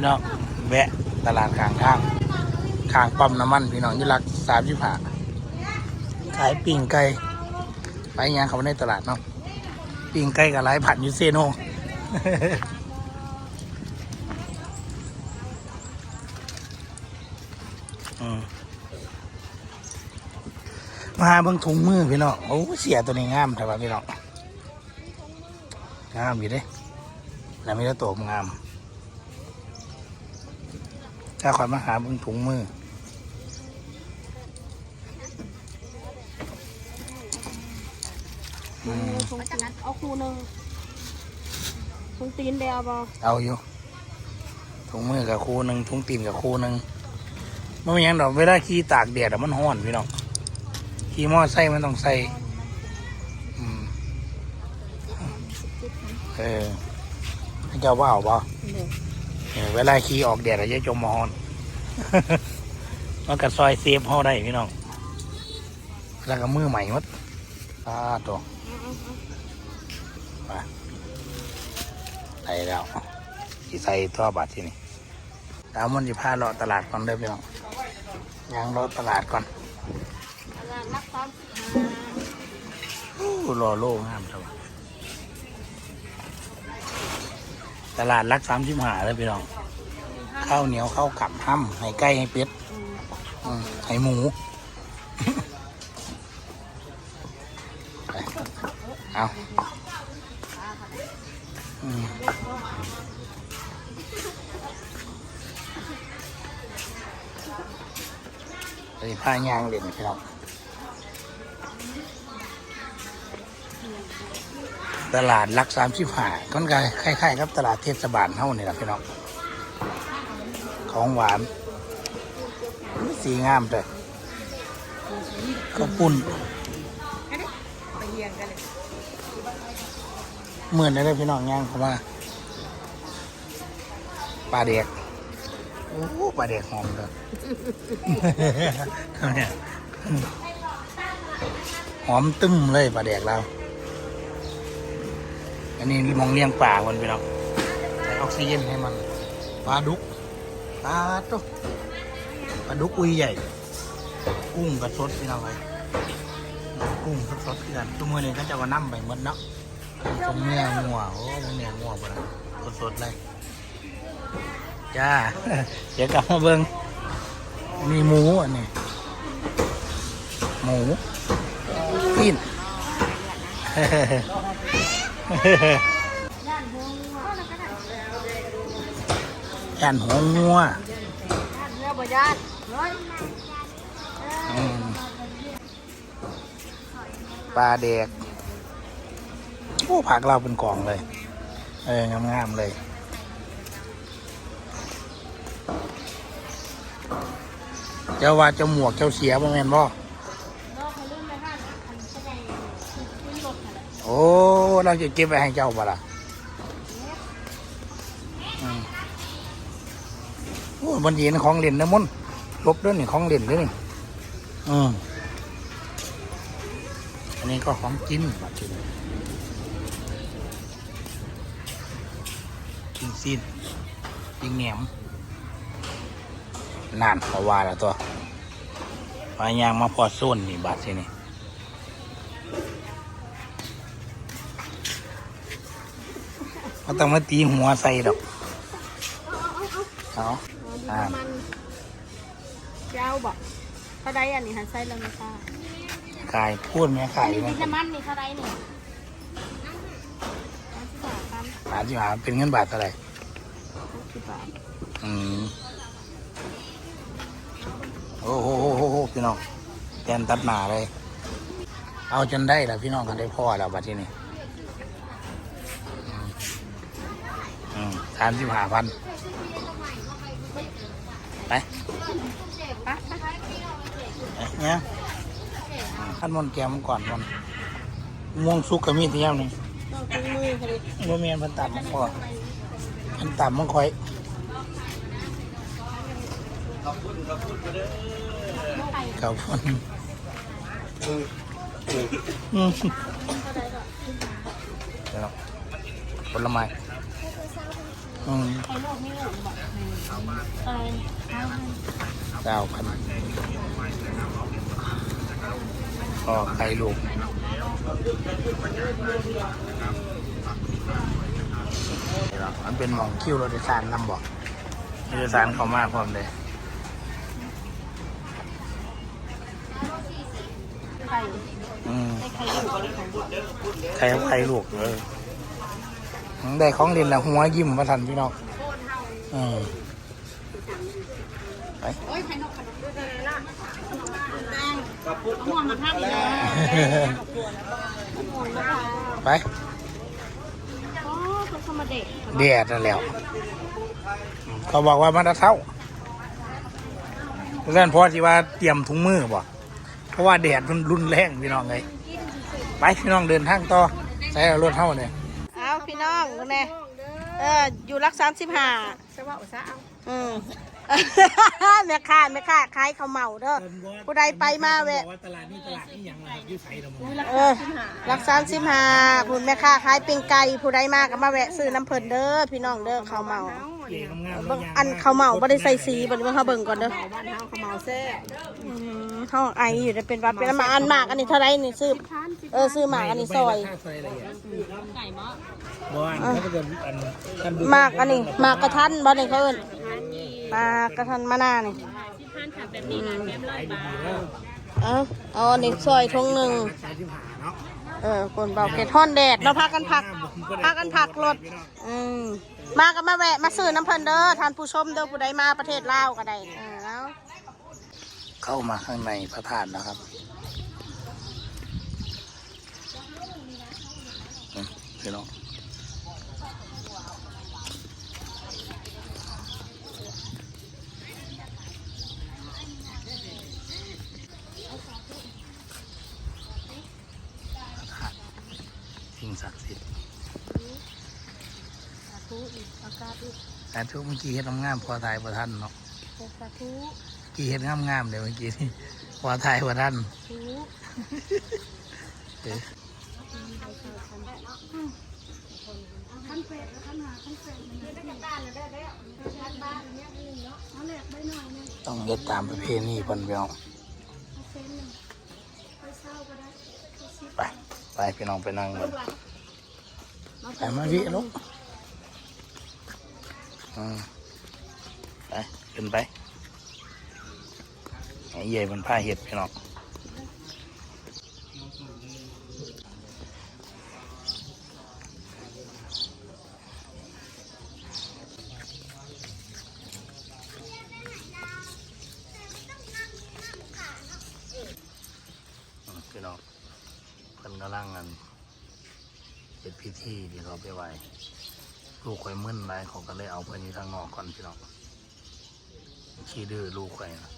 พี่น้องแวะตลาดข้างทางข้างปั๊มน้ำมันพี่น้องอยุลักสามสิบห้าขายปิ้งไก่ไปยังเขาในตลาดเนาะปิ้งไก่กับไรผัดยูเซโนมาหาเบิ่งถุงมือพี่น้องโอ้เสียตัวนี้งามแต่ว่าพี่น้องงามอยู่เด้แล้วมีแต่ตัวงาม ถ้าคอยมาหาเบิ่งถุงมือ อืมทงตีนเอาคูหนึ่งทงตีนเดียวบอเอาอยู่ถุงมือกับคู่หนึ่งถุงตีนกับคู่หนึ่งมันเป็นหยังดอกเวลาขี่ตากแดดอะมันห้อนพี่น้องขี่มอไซค์มันต้องใส่อืมเออให้เจ้าว่าเอาเปล่า เดี๋ยวเออเวลาขี่ออกแดดอะจะจมมาฮ้อนมันก็ซอยเซฟเฮาได้พี่น้องแล้วก็มือใหม่หมัดอ่าตัวไปใส่แล้วที่ใส่ตัวบัตรที่นี่ตามมันจะพาเลาะตลาดก่อนเด้อพี่น้องยังเลาะตลาดก่อนตลาดนักซ้อมโอ้รอโล่งามจัง ตลาดรักสามสิบหาเลยพี่น้องข้าวเหนียวข้าวกับห้ำให้ไก่ให้เป็ดอืมให้หมูเอาอืมไปผ้ายางเล่นพี่น้อง ตลาดรักสามสิบห้าก็คล้ายๆกับ ตลาดเทศบาลเท่านี่แหละพี่น้องของหวาน สีงามเลยข้าวปุ้นเหมือนได้พี่น้องย่างเขาว่าปลาเด็กโอ้ปลาเด็กหอมเลยเนี่ยหอมตึ้มเลยปลาเด็กเรา อันนี้มองเลี้ยงป่าคนพี่น้องใส่ออกซิเจนให้มันปลาดุกปลาตุ๊กปลาดุกอุยใหญ่ กุ้งกับสดพี่น้องเลยกุ้งสดสดๆกันตัวมือนี้ก็จะว่าน้ำไปหมดเนาะตรงเนื้องัวโอ้ตรงเนื้องัวปะสดสดๆเลยจ้าเดี๋ยวกลับมาเบิ้งมีหมูอันนี้หมูปิ้น ย่านหัวงัวย่านหัวงัวย่านเนื้อบ่ย่านเฮ้ยอืมปลาแดกโอ้ผักเราเป็นกล่องเลย เอองามๆเลยเจ้าว่าเจ้าหมวกเจ้าเสียบ่แม่นบ่นอกเขาเลื่อนไปห้านคันแสดงขึ้นรถนั่นแหละโอ้ เราจะเก็บไว้ให้เจ้าบ่ล่ะอืมโอ้บันดีนของเล่นนะมุนลบด้วยนี่ของเล่นด้วยนี่อืมอันนี้ก็ของกินบัดกินกินซีนกินแหนมนานเพราะว่าแล้วตัวพายางมาพอโซนนี่บาดสินี่ เขาต้องมาตีหัวใส่ดอกเอาอ๋อดีประมาเจ้าบอกเขาได้อันนี้หันไส้ลำตาขายพูดไหมขายไหมนี้น้ำมันนี่เขาได้นี่น้ำสิบบาทครับาทเป็นเงินบาทเท่าไหร่น้ำสิบบาทอืมโอ้โหโหโหโหพี่น้องแกนตัดหนาเลย เอาจนได้แล้วพี่น้องกันได้พ่อแล้วบัดที่นี่อืมอืม สามสิบห้าพันไปเนี่ยขั้นมนแกมก่อนมันม่วงสุกกับมีดเที่ยวนี่มือเขาดิบ่แม่นพันตับมันก่อพันตับมันค่อยไข่กับคนอืมเดี๋ยวผลไม้ อืมไข่ลวกไม่เหลืองบอกอะไรข้าวเก้าพันก็ไข่ลูกนี่หรอมันเป็นหมองคิวรถโดยสารนำบอกรถโดยสารเขามาพร้อมเลยไข่อืมไข่อยู่กับของบุตรไข่ไข่ลูกเออ ได้ของเล่นแล้วหัวยิ้มมาทันพี่น้องอืมไปไข่นกขนมด้วยอะไรล่ะขนมแดงม่วงมาทับเลยม่วไปอ๋อเป็นสมเด็จเดียดนั่นแล้ว เขาบอกว่ามันจะเท่าเราะฉะนั้นพอที่ว่าเตรียมถุงมือบ่เพราะว่าแดดมันรุนแรงพี่น้องเลยไปพี่น้องเดินทางต่อใช้รถเท่าเนี่ย น้องดูแน่เอออยู่รักสามสิบห้า สว่าอุตสาห์เอา อืม แม่ค้าแม่ค้าขายข้าวเหมาเด้อผู้ใดไปมาแวะว่าตลาดนี้ตลาดนี้ยังไงยืดใส่ละมึงเออรักสามสิบห้าคุณแม่ค้าขายปิ้งไก่ผู้ใดมาก็มาแวะซื้อน้ำเพิ่นเด้อพี่น้องเด้อข้าวเหมาเก๋งามๆเบิ่งอันข้าวเหมาบ่ได้ใส่สีบ่ได้เบิ่งเขาเบิ่งก่อนเด้อบ้านเฮาเขาเมาแซ่อืมเฮาไออยู่ได้เป็นว่าเป็นมาอันหมากอันนี้เท่าไรนี่ซื้อทานสิเออซื้อหมากอันนี้ซอยไก่มะบ้านเขาจะอันท่านดูหมากอันนี้หมากกระทันบ่นี่เขาเอิ้น หมากกระทันมะนาวนี่ที่ทานค่ะแบบนี้นะแก้มร้อยบาทเอาเอาอันนี้ซอยทงหนึ่งใช้ที่หาเนาะเออคนเบาเกท่อนแดดเราพากันผักพากันผักรถอืมมากันมาแวะมาซื้อน้ำเพิ่นเด้อท่านผู้ชมเด้อผู้ใดมาประเทศลาวก็ได้เออแล้วเข้ามาข้างในพระธาตุนะครับอืมพี่น้องพระธาตุสิ่งศักดิ์สิทธิ์ สา ธุอีกอากาศอีกแต่ทุกเมื่อกี้เฮ็ดงามๆพอทายประท่านเนาะสาธุเมื่อกี้เฮ็ดงามๆเดี๋ยวเมื่อกี้นี่พอทายประท่านสาธุเอ๊ะต้องเฮ็ดตามประเพณีเพิ่นพี่น้องไปไปพี่น้องไปนั่งกันไปมาวิลูก อืมไปขึ้นไปไอ้เย่มันผ้าเห็ดพี่น้องอืมพี่น้องเพิ่นกำลังกันเป็นพิธีที่เขาไปไหว้ ลูกข่อยมึนไรเขาก็เลยเอาเพิ่นอยู่ทางนอกก่อนพี่น้องขี้ดื้อลูกข่อยนะ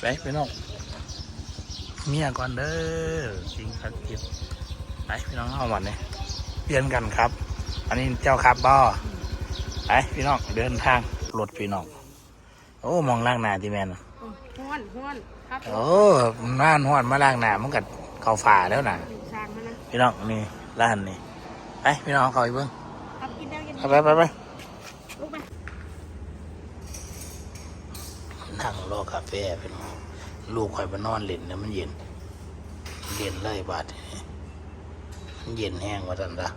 ไปพี่น้องเมียก่อนเด้อสิงศักดิ์สิทธิ์ไปพี่น้องเอาวันนี้เปลี่ยนกันครับ อันนี้เจ้าครับบ่ ไปพี่น้องเดินทางรถพี่น้องโอ้มองล่างหน้าที่แม่นห้วนห้วนครับโอ้น่านหอนมาล่างหน้ามันกัดเข้าฝ่าแล้วนะช้างมันนะพี่น้องนี่ร้านนี่ไปพี่น้องเขาอีกเบิ้งครับกินได้กินไปไปไปไปลูกไปนั่งรอกาแฟพี่น้องลูกคอยไปนอนเล่นเนี่ยมันเย็นเย็นเลยบาดนี้มันเย็นแห้งว่าทันละ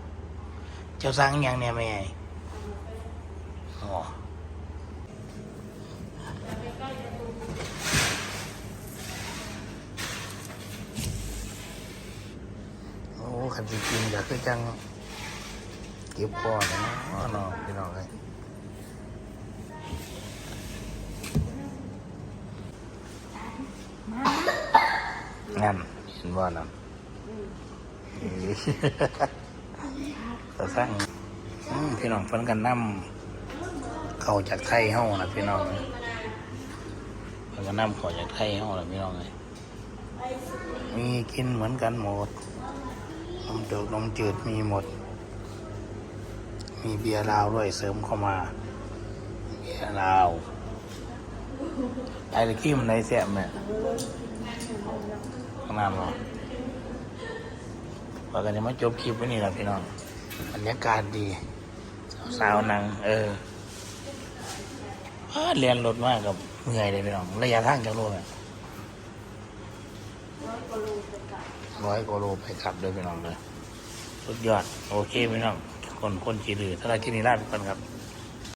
เจ้าสั่งหยังเนี่ยแม่ อ๋อโอ้ขันสิกินก็คือจัง เก็บก่อนนะเนาะเนพี่น้องเลยนั่นเห็นว่านั่นแต่สร้างพี่น้องเพิ่นกันน้ำ เข้าจากไทยเฮานะพี่น้องเพิ่นก็นำเข้าจากไทยเฮานะพี่น้องเลยมีกินเหมือนกันหมดนมจือดนมจืดมีหมด มีเบียร์ลาวด้วยเสริมเข้ามาเบียร์ลาวไอ้ตะกี้มันในแสบแม่ยข้างหน้าเราพอกันจะมาจบคลิปไว้นี่แหละพี่น้องบรรยากาศดี สาวๆนังเออ เรียนรถมากกับเมื่อยเลยพี่น้องระยะทางจากโลกอะร้อยกว่าโลไปกลับเลยพี่น้องเลยสุดยอด โอเคพี่น้องคนคนขี่ดื้อถ้าไรที่นี่ลาไปก่อนครับ